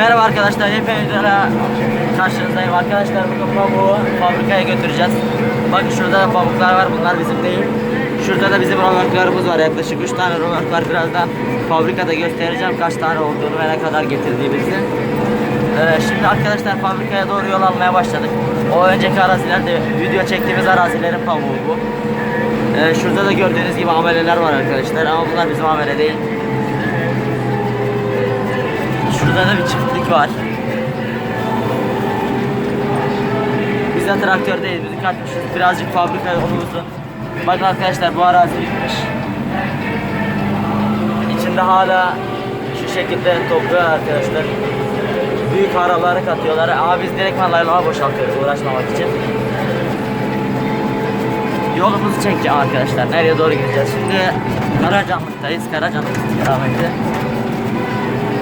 Merhaba arkadaşlar, hepinizle karşınızdayım. Arkadaşlar bugün pamuğu fabrikaya götüreceğiz. Bakın şurada da pamuklar var, bunlar bizim değil. Şurada da bizim römorklarımız var, yaklaşık 3 tane römork var. Birazdan fabrikada göstereceğim kaç tane olduğunu ve ne kadar getirdiğimizi. Ee, şimdi arkadaşlar fabrikaya doğru yol almaya başladık. O önceki arazilerde video çektiğimiz arazilerin pamuğu bu. Ee, şurada da gördüğünüz gibi ameleler var arkadaşlar ama bunlar bizim amele değil. Şurada da bir çiftlik var. Biz de traktördeyiz. Bizi katmışız. Birazcık fabrika yolumuzun. Bakın arkadaşlar bu arazi bitmiş. İçinde hala şu şekilde topluyor arkadaşlar. Büyük araları katıyorlar. Ama biz direkt laylağa boşaltıyoruz uğraşmamak için. Yolumuzu çekeceğim arkadaşlar. Nereye doğru gideceğiz? Şimdi Karacanlık'tayız. Karacanlık istikameti.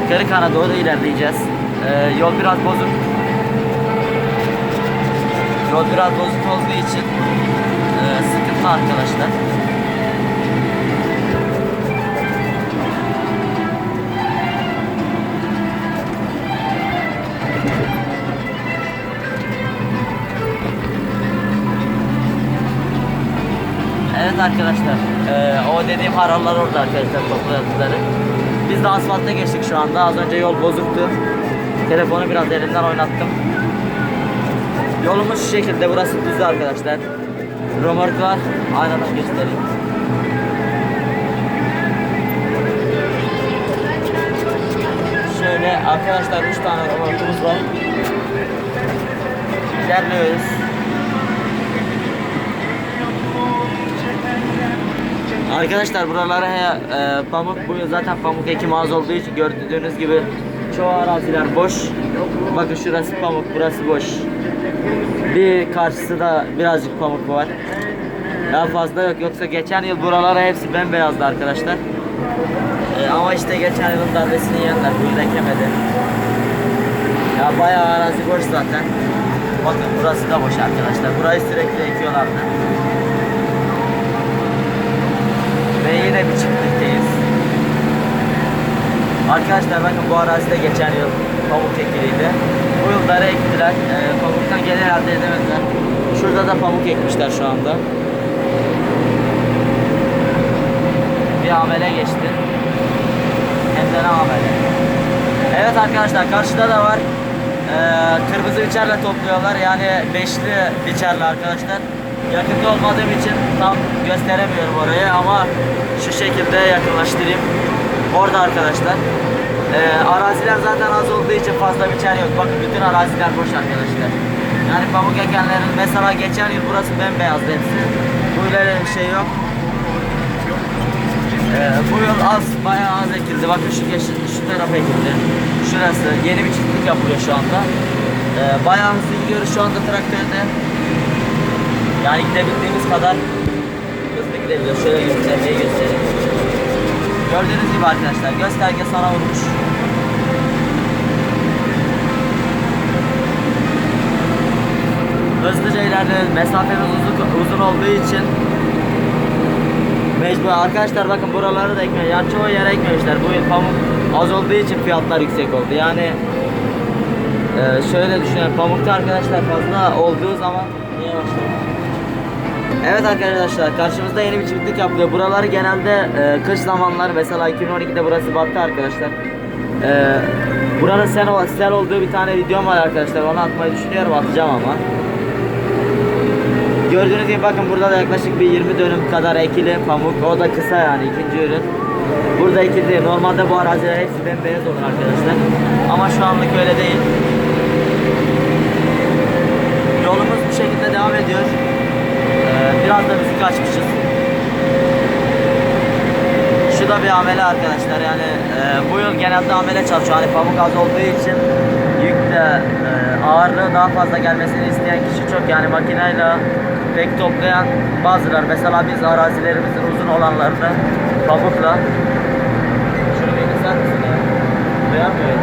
Kırıkhan'a doğru ilerleyeceğiz. Ee, yol biraz bozuk. Yol biraz bozuk olduğu için e, sıkıntı arkadaşlar. Evet arkadaşlar, e, o dediğim harallar orada arkadaşlar topladıkları. Biz de asfaltta geçtik şu anda. Az önce yol bozuktu. Telefonu biraz elimden oynattım. Yolumuz şu şekilde. Burası düz arkadaşlar. Römorklar. Aynadan göstereyim. Şöyle arkadaşlar 3 tane römorkumuz var. İlerliyoruz. Arkadaşlar buralara e, pamuk bu zaten pamuk ekim az olduğu için gördüğünüz gibi çoğu araziler boş. Bakın şurası pamuk, burası boş. Bir karşısı da birazcık pamuk var. Daha fazla yok. Yoksa geçen yıl buralara hepsi bembeyazdı arkadaşlar. E, ama işte geçen yılın darbesini yiyenler bu ekemedi. Ya bayağı arazi boş zaten. Bakın burası da boş arkadaşlar. Burayı sürekli ekiyorlardı. Ve yine bir çiftlikteyiz. Arkadaşlar bakın bu arazide geçen yıl pamuk ekiliydi. Bu yıl dara ektiler. Ee, pamuktan gelir elde edemediler. Şurada da pamuk ekmişler şu anda. Bir amele geçti. Hem de ne amele. Evet arkadaşlar karşıda da var. Ee, kırmızı biçerle topluyorlar. Yani beşli biçerle arkadaşlar. Yakında olmadığım için tam gösteremiyorum orayı ama şu şekilde yakınlaştırayım. Orada arkadaşlar. Ee, araziler zaten az olduğu için fazla biçer yok. Bakın bütün araziler boş arkadaşlar. Yani pamuk ekenlerin mesela geçen yıl burası bembeyazdı hepsi. Bu ileri bir şey yok. Ee, bu yıl az, bayağı az ekildi. Bakın şu şu taraf ekildi. Şurası yeni bir çiftlik yapılıyor şu anda. Ee, bayağı hızlı gidiyoruz şu anda traktörde. Yani gidebildiğimiz kadar hızlı gidebiliyoruz. Şöyle göstermeyi göstereyim. Gördüğünüz gibi arkadaşlar gösterge sana vurmuş. Hızlıca ilerliyoruz. Mesafemiz uzun, uzun olduğu için Mecbur arkadaşlar bakın buraları da ekmiyor. Yani çoğu yere ekmemişler. Bu pamuk az olduğu için fiyatlar yüksek oldu. Yani e, şöyle düşünün pamukta arkadaşlar fazla olduğu zaman? Evet arkadaşlar karşımızda yeni bir çiftlik yapılıyor. Buraları genelde e, kış zamanları mesela 2012'de burası battı arkadaşlar. E, buranın sel, sel olduğu bir tane videom var arkadaşlar. Onu atmayı düşünüyorum atacağım ama. Gördüğünüz gibi bakın burada da yaklaşık bir 20 dönüm kadar ekili pamuk. O da kısa yani ikinci ürün. Burada ekildi. Normalde bu araziler hepsi bembeyaz olur arkadaşlar. Ama şu anlık öyle değil. Yolumuz bu şekilde devam ediyor. Ee, biraz da müzik açmışız. Şu da bir amele arkadaşlar. Yani e, bu yıl genelde amele çalışıyor. Hani pamuk az olduğu için yükle e, ağırlığı daha fazla gelmesini isteyen kişi çok. Yani makineyle pek toplayan bazılar. Mesela biz arazilerimizin uzun olanlarını pamukla şunu bir insan mısın ya? Duyamıyorum.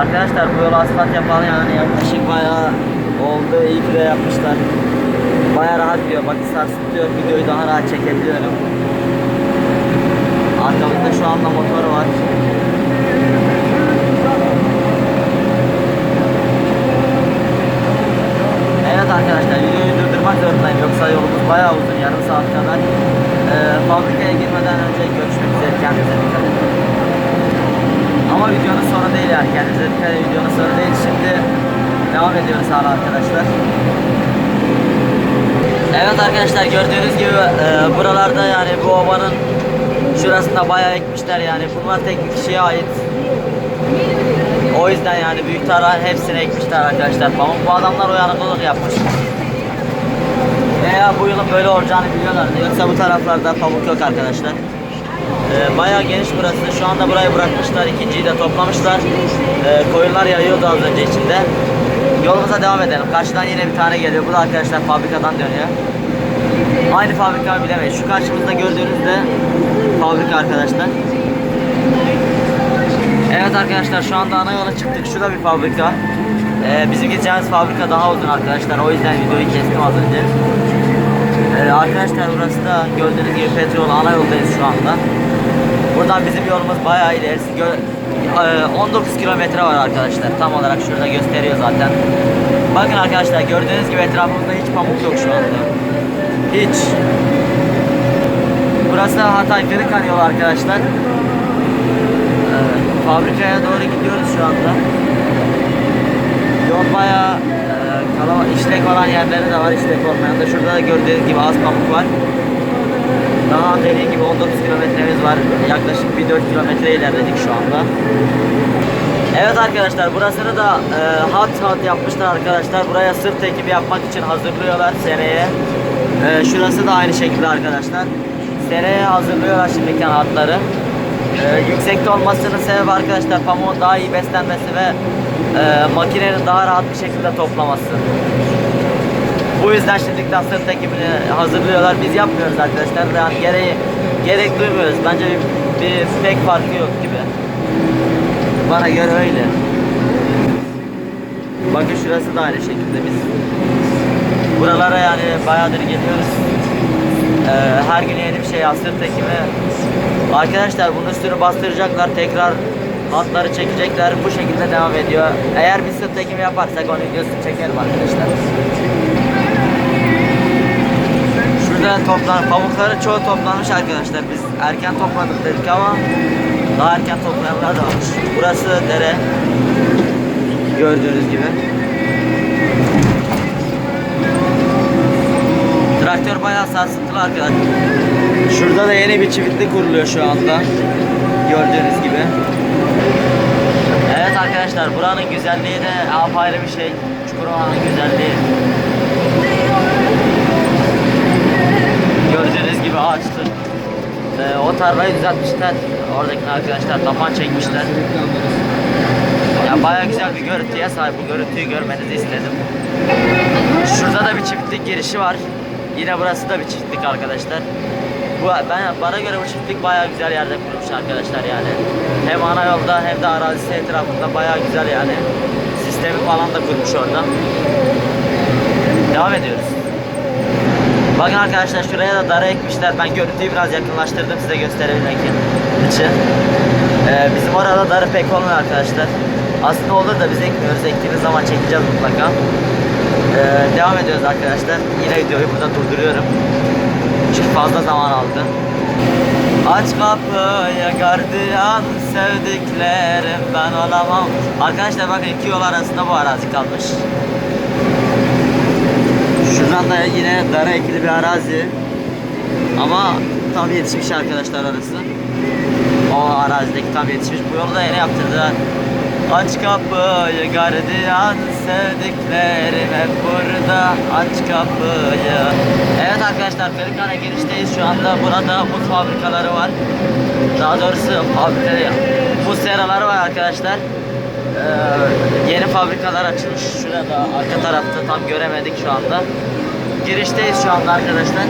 Arkadaşlar bu yol asfalt yapalı yani yaklaşık bayağı oldu. İyi ki de yapmışlar. Baya rahat diyor. Bakın sarsıtıyor. Videoyu daha rahat çekebiliyorum. Arkamızda şu anda motor var. Evet arkadaşlar videoyu durdurmak zorundayım. Yoksa yolumuz bayağı uzun. Yarım saat kadar. Ee, fabrikaya girmeden önce görüşmek üzere. Kendinize dikkat edin. Ama videonun sonu değil yani. Kendinize dikkat edin. Videonun sonu değil. Şimdi devam ediyoruz hala arkadaşlar. Evet arkadaşlar gördüğünüz gibi e, buralarda yani bu ovanın şurasında bayağı ekmişler yani. Bunlar tek bir kişiye ait. O yüzden yani büyük tarla hepsini ekmişler arkadaşlar. Pamuk bu adamlar uyanıklılık yapmış. Veya bu yılın böyle olacağını biliyorlardı. Yoksa bu taraflarda pamuk yok arkadaşlar. Ee, bayağı geniş burası. Şu anda burayı bırakmışlar. ikinciyi de toplamışlar. Ee, koyunlar yayıyordu az önce içinde. Yolumuza devam edelim. Karşıdan yine bir tane geliyor. Bu da arkadaşlar fabrikadan dönüyor. Aynı fabrika bilemeyiz. Şu karşımızda gördüğünüz de fabrika arkadaşlar. Evet arkadaşlar şu anda ana yola çıktık. Şurada bir fabrika. Ee, bizim gideceğimiz fabrika daha uzun arkadaşlar. O yüzden videoyu kestim az önce. Ee, arkadaşlar burası da gördüğünüz gibi petrol ana yoldayız şu anda. Buradan bizim yolumuz bayağı ilerisi. Gö- e, 19 kilometre var arkadaşlar. Tam olarak şurada gösteriyor zaten. Bakın arkadaşlar gördüğünüz gibi etrafımızda hiç pamuk yok şu anda. Hiç. Burası Hatay Kırıkhan yolu arkadaşlar. Ee, fabrikaya doğru gidiyoruz şu anda. Yol bayağı e, kalabalık, işlek olan yerleri de var, işlek olmayan da. Şurada da gördüğünüz gibi az pamuk var. Daha dediğim gibi 19 kilometremiz var. Yaklaşık bir 4 kilometre ilerledik şu anda. Evet arkadaşlar burasını da e, hat hat yapmışlar arkadaşlar. Buraya sırt ekibi yapmak için hazırlıyorlar seneye. E, şurası da aynı şekilde arkadaşlar. Seneye hazırlıyorlar şimdiki hatları. E, yüksekte olmasının sebebi arkadaşlar pamuğun daha iyi beslenmesi ve e, makinenin daha rahat bir şekilde toplaması. Bu yüzden şimdilikten sırt ekibini hazırlıyorlar. Biz yapmıyoruz arkadaşlar. Yani gereği, gerek duymuyoruz. Bence bir, bir pek farkı yok gibi. Bana göre öyle. Bakın şurası da aynı şekilde biz buralara yani bayağıdır geliyoruz. Ee, her gün yeni bir şey sırt ekimi. Arkadaşlar bunun üstünü bastıracaklar. Tekrar hatları çekecekler. Bu şekilde devam ediyor. Eğer bir sırt ekimi yaparsak onun videosunu çekerim arkadaşlar. Şurada toplan pamukların çoğu toplanmış arkadaşlar. Biz erken topladık dedik ama daha erken toplayanlar da varmış. Burası dere. Gördüğünüz gibi. Traktör bayağı sarsıntılı arkadaşlar. Şurada da yeni bir çiftlik kuruluyor şu anda. Gördüğünüz gibi. Evet arkadaşlar buranın güzelliği de apayrı bir şey. Çukurova'nın güzelliği. Gördüğünüz gibi ağaçtır. Ee, o tarlayı düzeltmişler. Oradaki arkadaşlar tapan çekmişler. Ya baya güzel bir görüntüye sahip. Bu görüntüyü görmenizi istedim. Şurada da bir çiftlik girişi var. Yine burası da bir çiftlik arkadaşlar. Bu ben bana göre bu çiftlik baya güzel yerde kurulmuş arkadaşlar yani. Hem ana yolda hem de arazisi etrafında baya güzel yani. Sistemi falan da kurmuş orada. Devam ediyoruz. Bakın arkadaşlar şuraya da dara ekmişler. Ben görüntüyü biraz yakınlaştırdım size gösterebilmek için. Ee, bizim orada darı pek olmuyor arkadaşlar. Aslında olur da biz ekmiyoruz. Ektiğimiz zaman çekeceğiz mutlaka. Ee, devam ediyoruz arkadaşlar. Yine videoyu burada durduruyorum. Fazla zaman aldı. Aç kapıyı gardiyan sevdiklerim ben olamam. Arkadaşlar bakın iki yol arasında bu arazi kalmış. Şuradan da yine dara ekili bir arazi. Ama tam yetişmiş arkadaşlar arası. O arazideki tam yetişmiş. Bu yolu da yeni yaptırdılar. Aç kapıyı gardiyan sevdiklerim hep burada. Aç kapıyı. Evet arkadaşlar Kırıkkale girişteyiz. Şu anda burada muz fabrikaları var. Daha doğrusu fabrikada muz seraları var arkadaşlar. Ee, Yeni fabrikalar açılmış. Şurada arka tarafta tam göremedik şu anda. Girişteyiz şu anda arkadaşlar.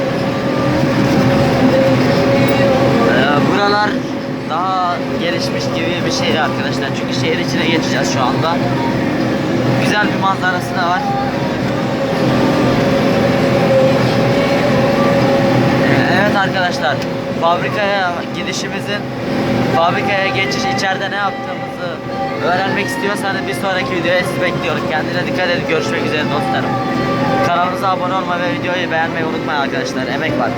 Ee, Buralar daha gelişmiş gibi bir şey arkadaşlar. Çünkü şehir içine geçeceğiz şu anda. Güzel bir manzarası da var. arkadaşlar fabrikaya gidişimizin fabrikaya geçiş içeride ne yaptığımızı öğrenmek istiyorsanız bir sonraki videoya sizi bekliyorum. Kendinize dikkat edin. Görüşmek üzere dostlarım. Kanalımıza abone olmayı ve videoyu beğenmeyi unutmayın arkadaşlar. Emek var.